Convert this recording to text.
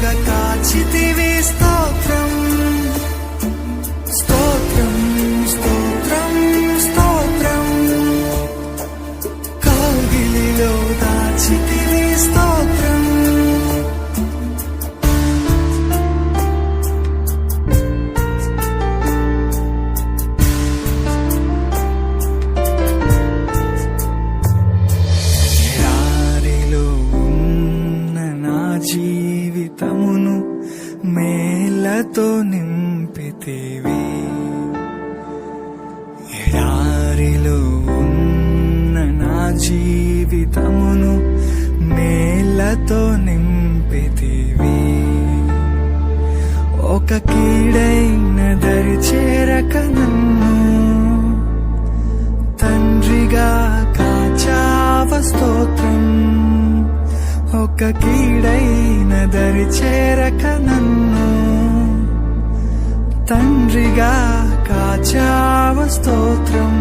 పాపగ కాచితివి స్తోత్రం. స్తోత్రం స్తోత్రం స్తోత్రం. కౌగిలిలో దాచితివి స్తోత్రం. మేలతో నింపితివి. ఎడారిలో ఉన్న నా జీవితమును మేలతో నింపితివి. ఒక కీడైన దరి చేరక నన్ను కీడైన దరి చేరక నన్ను తండ్రిగా కాచావ స్తోత్రం.